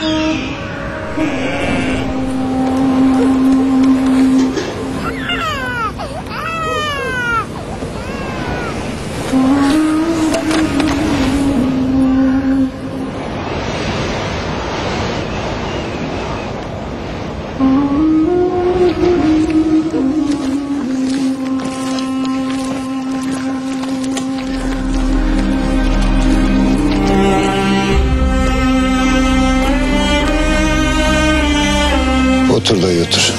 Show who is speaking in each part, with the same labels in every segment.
Speaker 1: Wow. Otur dayı otur.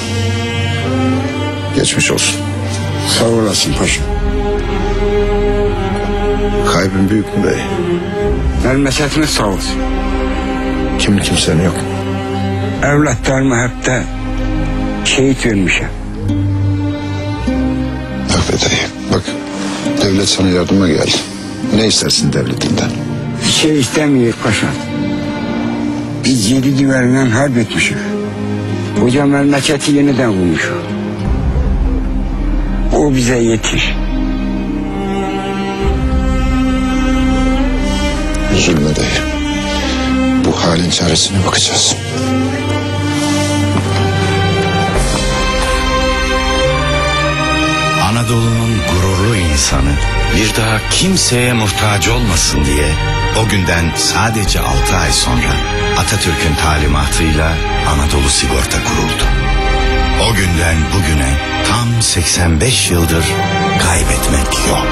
Speaker 1: Geçmiş olsun.
Speaker 2: Sağ olasın paşam.
Speaker 1: Kaybın büyük mü bey?
Speaker 2: Memleketiniz sağ olsun.
Speaker 1: Kim kimsenin yok.
Speaker 2: Evlatlarımı hep de şehit vermişim.
Speaker 1: Bak be dayı bak. Devlet sana yardıma geldi. Ne istersin devletinden?
Speaker 2: Bir şey istemiyor paşam. Biz yedi düverinden harp etmişiz. Koca memleketi yeniden kurmuşuz. O bize yetir.
Speaker 1: Üzülme dayı. Bu halin çaresine bakacağız.
Speaker 3: Anadolu'nun gururlu insanı bir daha kimseye muhtaç olmasın diye o günden sadece 6 ay sonra Atatürk'ün talimatıyla Anadolu Sigorta kuruldu. O günden bugüne tam 85 yıldır kaybetmek yok.